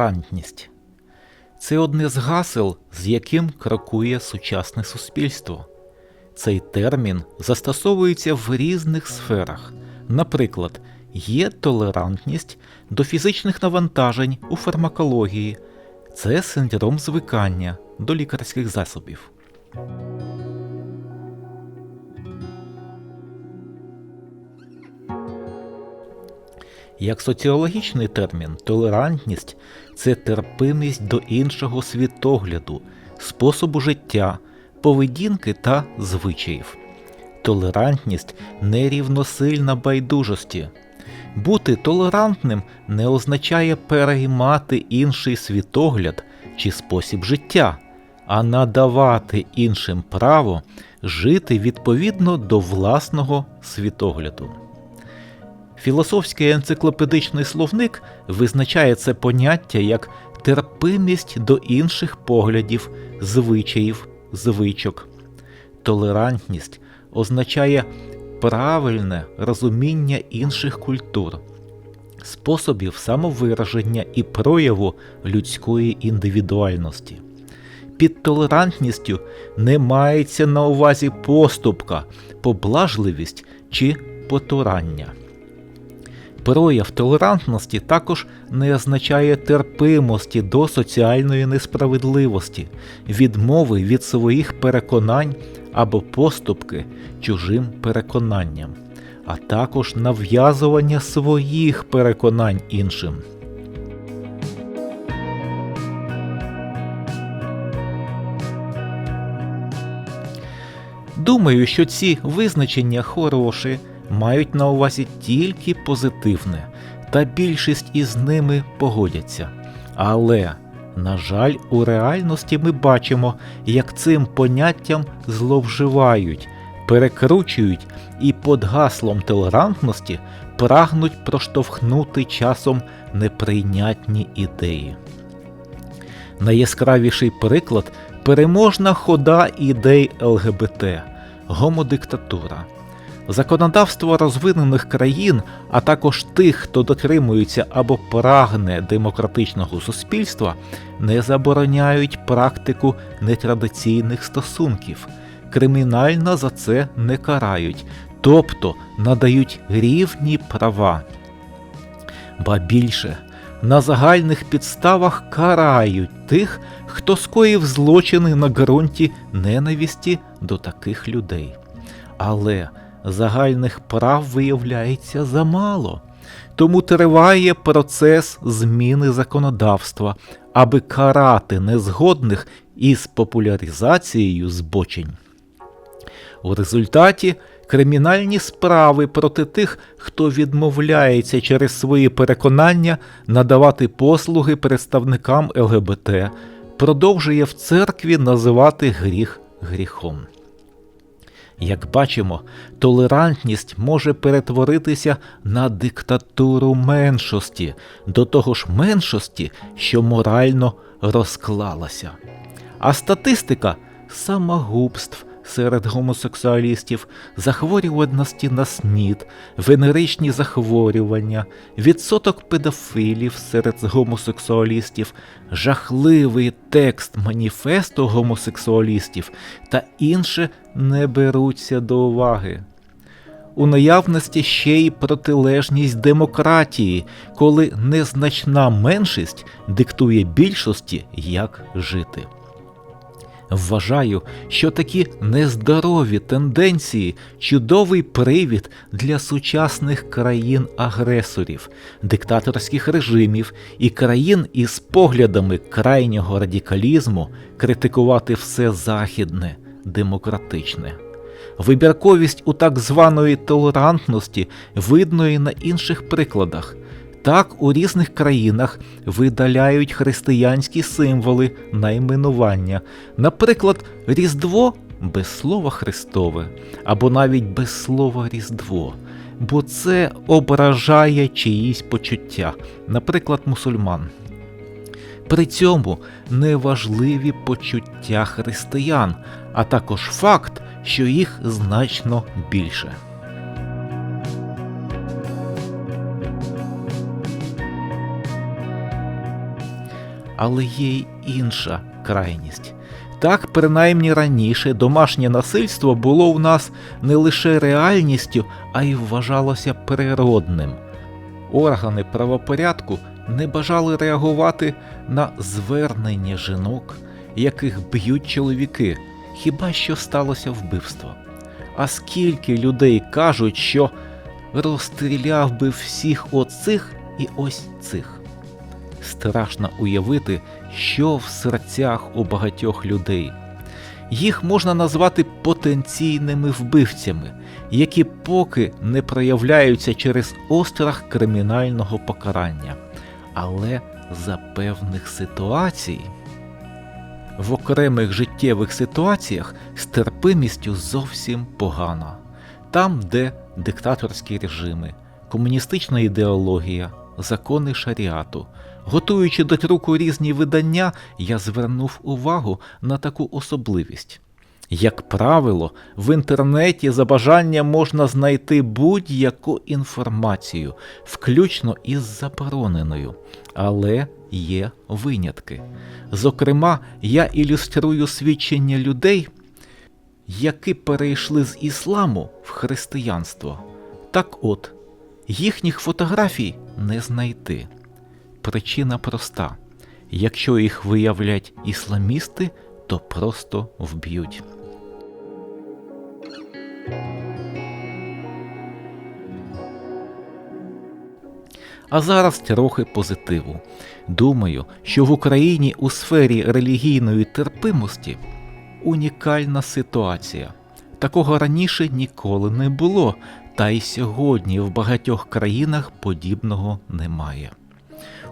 Толерантність це одне з гасел, з яким крокує сучасне суспільство. Цей термін застосовується в різних сферах. Наприклад, є толерантність до фізичних навантажень у фармакології, це синдром звикання до лікарських засобів. Як соціологічний термін, толерантність це терпимість до іншого світогляду, способу життя, поведінки та звичаїв. Толерантність нерівносильна байдужості. Бути толерантним не означає переймати інший світогляд чи спосіб життя, а надавати іншим право жити відповідно до власного світогляду. Філософський енциклопедичний словник визначає це поняття як терпимість до інших поглядів, звичаїв, звичок. Толерантність означає правильне розуміння інших культур, способів самовираження і прояву людської індивідуальності. Під толерантністю не мається на увазі поступка, поблажливість чи потурання. Прояв толерантності також не означає терпимості до соціальної несправедливості, відмови від своїх переконань або поступки чужим переконанням, а також нав'язування своїх переконань іншим. Думаю, що ці визначення хороші, мають на увазі тільки позитивне, та більшість із ними погодяться. Але, на жаль, у реальності ми бачимо, як цим поняттям зловживають, перекручують і під гаслом толерантності прагнуть проштовхнути часом неприйнятні ідеї. Найяскравіший приклад переможна хода ідей ЛГБТ, гомодиктатура. Законодавство розвинених країн, а також тих, хто дотримується або прагне демократичного суспільства, не забороняють практику нетрадиційних стосунків, кримінально за це не карають, тобто надають рівні права. Ба більше на загальних підставах карають тих, хто скоїв злочини на ґрунті ненависті до таких людей. Але загальних прав виявляється замало, тому триває процес зміни законодавства, аби карати незгодних із популяризацією збочень. У результаті кримінальні справи проти тих, хто відмовляється через свої переконання надавати послуги представникам ЛГБТ, продовжує в церкві називати гріх гріхом. Як бачимо, толерантність може перетворитися на диктатуру меншості, до того ж меншості, що морально розклалася. А статистика самогубств серед гомосексуалістів, захворюваності на снід, венеричні захворювання, відсоток педофилів серед гомосексуалістів, жахливий текст маніфесту гомосексуалістів та інше не беруться до уваги. У наявності ще й протилежність демократії, коли незначна меншість диктує більшості, як жити. Вважаю, що такі нездорові тенденції чудовий привід для сучасних країн-агресорів, диктаторських режимів і країн із поглядами крайнього радикалізму критикувати все західне, демократичне. Вибірковість у так званої толерантності видно і на інших прикладах. Так у різних країнах видаляють християнські символи найменування, наприклад, Різдво без слова Христове, або навіть без слова Різдво, бо це ображає чиїсь почуття, наприклад, мусульман. При цьому неважливі почуття християн, а також факт, що їх значно більше. Але є й інша крайність. Так, принаймні раніше домашнє насильство було у нас не лише реальністю, а й вважалося природним. Органи правопорядку не бажали реагувати на звернення жінок, яких б'ють чоловіки, хіба що сталося вбивство. А скільки людей кажуть, що розстріляв би всіх оцих і ось цих. Страшно уявити, що в серцях у багатьох людей. Їх можна назвати потенційними вбивцями, які поки не проявляються через острах кримінального покарання, але за певних ситуацій. В окремих життєвих ситуаціях з терпимістю зовсім погано. Там, де диктаторські режими, комуністична ідеологія, закони шаріату. Готуючи до друку різні видання, я звернув увагу на таку особливість. Як правило, в інтернеті за бажанням можна знайти будь-яку інформацію, включно із забороненою, але є винятки. Зокрема, я ілюструю свідчення людей, які перейшли з ісламу в християнство. Так от, їхніх фотографій не знайти. Причина проста: якщо їх виявлять ісламісти, то просто вб'ють. А зараз трохи позитиву. Думаю, що в Україні у сфері релігійної терпимості унікальна ситуація. Такого раніше ніколи не було, та й сьогодні в багатьох країнах подібного немає.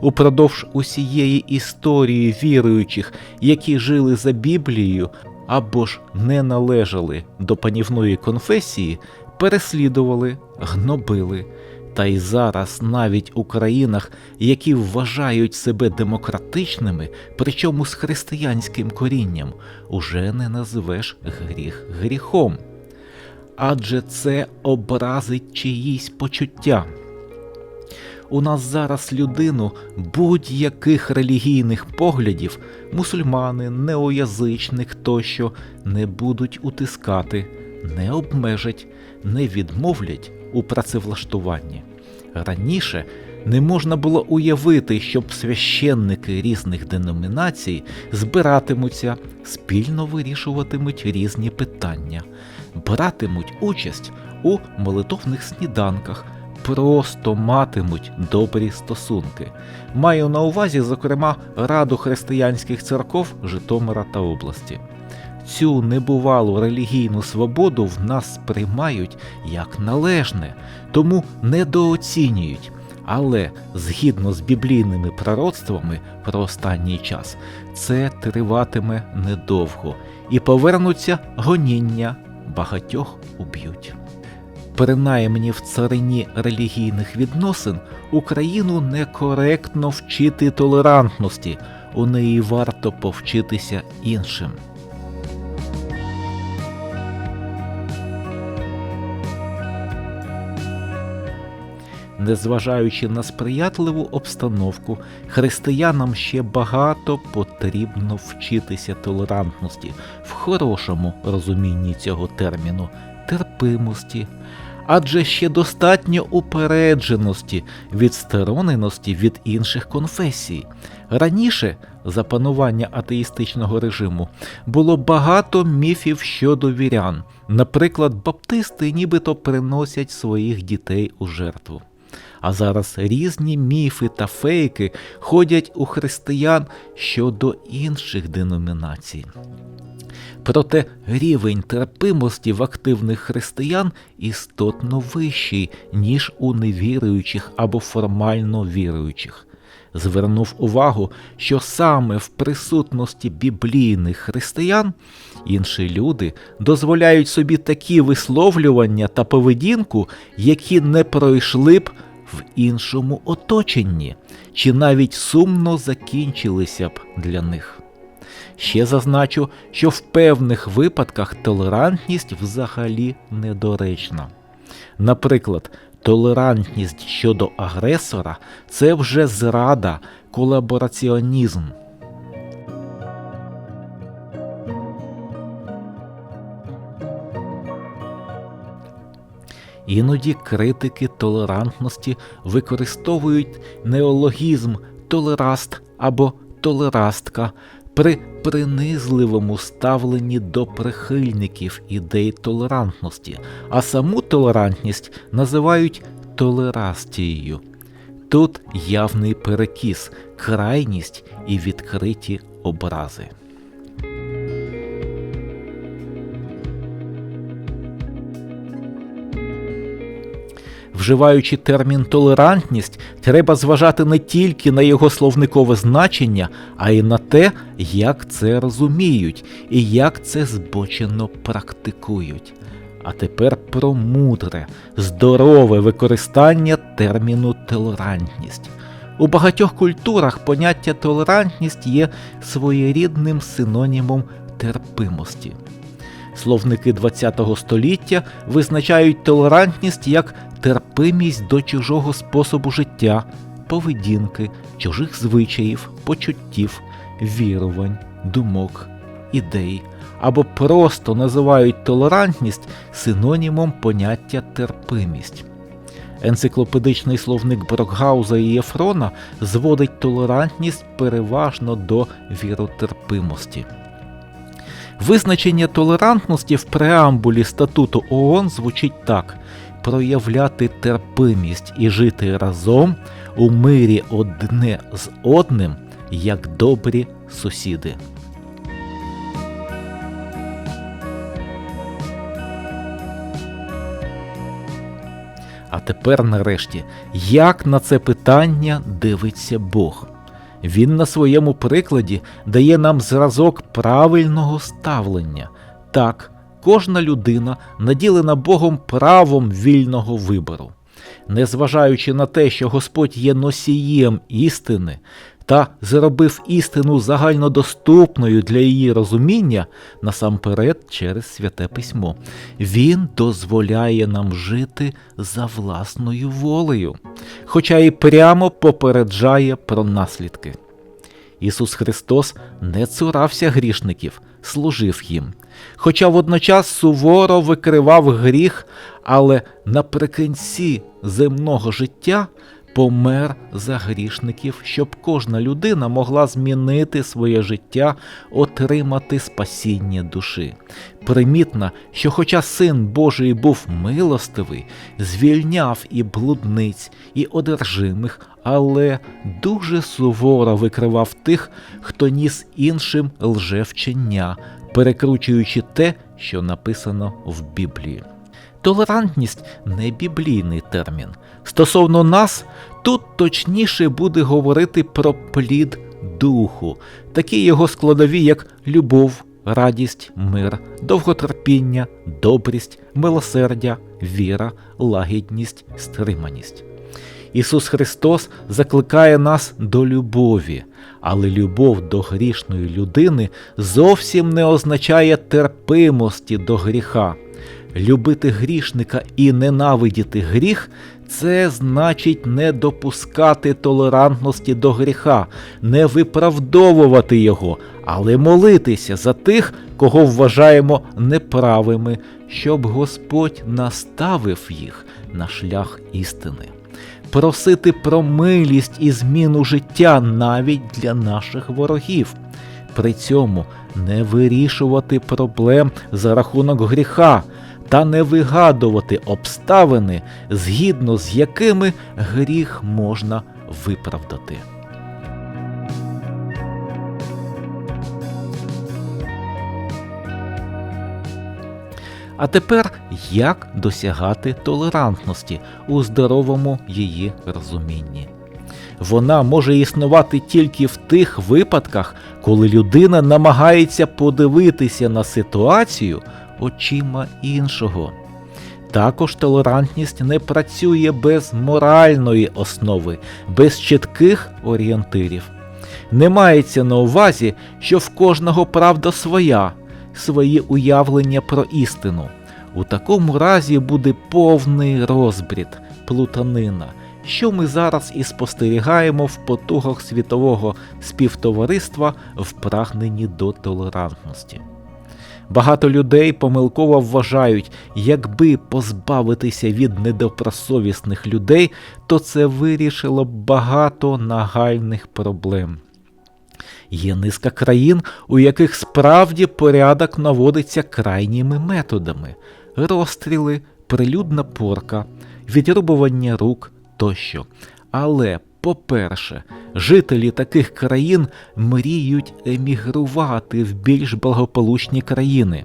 Упродовж усієї історії віруючих, які жили за Біблією або ж не належали до панівної конфесії, переслідували, гнобили. Та й зараз навіть у країнах, які вважають себе демократичними, причому з християнським корінням, уже не назвеш гріх гріхом. Адже це образить чиїсь почуття. У нас зараз людину будь-яких релігійних поглядів, мусульмани, неоязичник тощо не будуть утискати, не обмежать, не відмовлять у працевлаштуванні. Раніше не можна було уявити, щоб священники різних деномінацій збиратимуться, спільно вирішуватимуть різні питання, братимуть участь у молитовних сніданках, просто матимуть добрі стосунки. Маю на увазі, зокрема, Раду християнських церков Житомира та області. Цю небувалу релігійну свободу в нас сприймають як належне, тому недооцінюють. Але згідно з біблійними пророцтвами про останній час, це триватиме недовго і повернуться гоніння, багатьох уб'ють. Принаймні в царині релігійних відносин Україну некоректно вчити толерантності, у неї варто повчитися іншим. Незважаючи на сприятливу обстановку, християнам ще багато потрібно вчитися толерантності в хорошому розумінні цього терміну, терпимості, адже ще достатньо упередженості, відстороненості від інших конфесій. Раніше, за панування атеїстичного режиму, було багато міфів щодо вірян. Наприклад, баптисти нібито приносять своїх дітей у жертву. А зараз різні міфи та фейки ходять у християн щодо інших деномінацій. Проте рівень терпимості в активних християн істотно вищий, ніж у невіруючих або формально віруючих. Звернув увагу, що саме в присутності біблійних християн інші люди дозволяють собі такі висловлювання та поведінку, які не пройшли б в іншому оточенні, чи навіть сумно закінчилися б для них. Ще зазначу, що в певних випадках толерантність взагалі недоречна. Наприклад, толерантність щодо агресора це вже зрада, колабораціонізм. Іноді критики толерантності використовують неологізм толераст або толерастка при принизливому ставленні до прихильників ідей толерантності, а саму толерантність називають толерастією. Тут явний перекіс, крайність і відкриті образи. Вживаючи термін толерантність, треба зважати не тільки на його словникове значення, а й на те, як це розуміють і як це збочено практикують. А тепер про мудре, здорове використання терміну толерантність. У багатьох культурах поняття толерантність є своєрідним синонімом терпимості. Словники ХХ століття визначають толерантність як терпимість до чужого способу життя, поведінки, чужих звичаїв, почуттів, вірувань, думок, ідей, або просто називають толерантність синонімом поняття терпимість. Енциклопедичний словник Брокгауза і Єфрона зводить толерантність переважно до віротерпимості. Визначення толерантності в преамбулі статуту ООН звучить так: проявляти терпимість і жити разом у мирі одне з одним, як добрі сусіди. А тепер нарешті, як на це питання дивиться Бог? Він на своєму прикладі дає нам зразок правильного ставлення. Так, кожна людина наділена Богом правом вільного вибору. Незважаючи на те, що Господь є носієм істини та зробив істину загальнодоступною для її розуміння насамперед через святе письмо, Він дозволяє нам жити за власною волею, хоча і прямо попереджає про наслідки. Ісус Христос не цурався грішників, служив їм, хоча водночас суворо викривав гріх, але наприкінці земного життя помер за грішників, щоб кожна людина могла змінити своє життя, отримати спасіння душі. Примітно, що, хоча син Божий був милостивий, звільняв і блудниць, і одержимих, але дуже суворо викривав тих, хто ніс іншим лжевчення, перекручуючи те, що написано в Біблії. Толерантність не біблійний термін. Стосовно нас, тут точніше буде говорити про плід духу, такі його складові, як любов, радість, мир, довготерпіння, добрість, милосердя, віра, лагідність, стриманість. Ісус Христос закликає нас до любові, але любов до грішної людини зовсім не означає терпимості до гріха. Любити грішника і ненавидіти гріх це значить не допускати толерантності до гріха, не виправдовувати його, але молитися за тих, кого вважаємо неправими, щоб Господь наставив їх на шлях істини. Просити про милість і зміну життя навіть для наших ворогів. При цьому не вирішувати проблем за рахунок гріха та не вигадувати обставини, згідно з якими гріх можна виправдати. А тепер як досягати толерантності у здоровому її розумінні? Вона може існувати тільки в тих випадках, коли людина намагається подивитися на ситуацію очима іншого. Також толерантність не працює без моральної основи, без чітких орієнтирів. Не мається на увазі, що в кожного правда своя, свої уявлення про істину. У такому разі буде повний розбрід, плутанина, що ми зараз і спостерігаємо в потугах світового співтовариства в прагненні до толерантності. Багато людей помилково вважають, якби позбавитися від недобросовісних людей, то це вирішило багато нагальних проблем. Є низка країн, у яких справді порядок наводиться крайніми методами: розстріли, прилюдна порка, відрубування рук тощо. Але, по-перше, жителі таких країн мріють емігрувати в більш благополучні країни.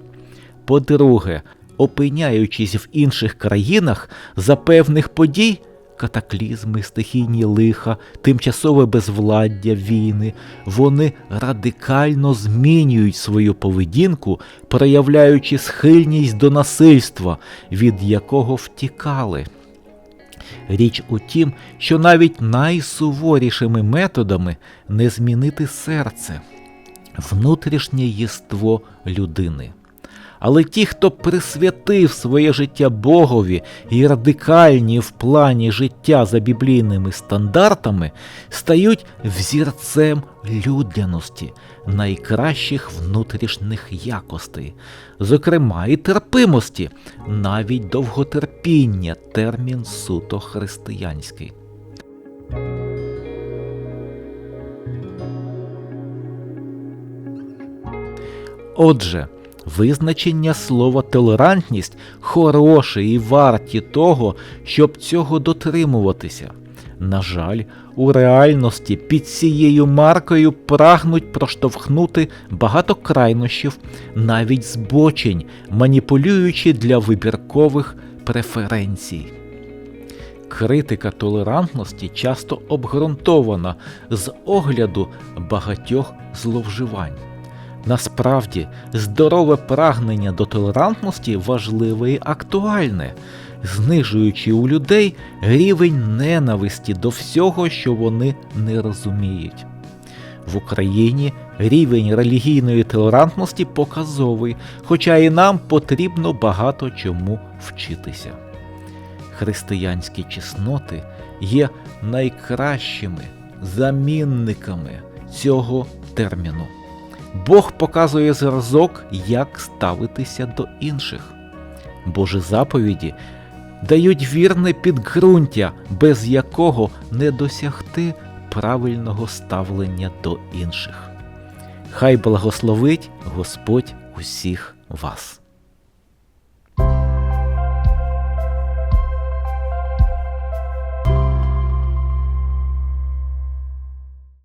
По-друге, опиняючись в інших країнах за певних подій, катаклізми, стихійні лиха, тимчасове безвладдя, війни, вони радикально змінюють свою поведінку, проявляючи схильність до насильства, від якого втікали. Річ у тім, що навіть найсуворішими методами не змінити серце, внутрішнє єство людини. Але ті, хто присвятив своє життя Богові і радикальні в плані життя за біблійними стандартами, стають взірцем людяності, найкращих внутрішніх якостей, зокрема і терпимості, навіть довготерпіння термін суто християнський. Отже, визначення слова толерантність хороше і варті того, щоб цього дотримуватися. На жаль, у реальності під цією маркою прагнуть проштовхнути багато крайнощів, навіть збочень, маніпулюючи для вибіркових преференцій. Критика толерантності часто обґрунтована з огляду багатьох зловживань. Насправді, здорове прагнення до толерантності важливе і актуальне, знижуючи у людей рівень ненависті до всього, що вони не розуміють. В Україні рівень релігійної толерантності показовий, хоча і нам потрібно багато чому вчитися. Християнські чесноти є найкращими замінниками цього терміну. Бог показує зразок, як ставитися до інших. Божі заповіді дають вірне підґрунтя, без якого не досягти правильного ставлення до інших. Хай благословить Господь усіх вас.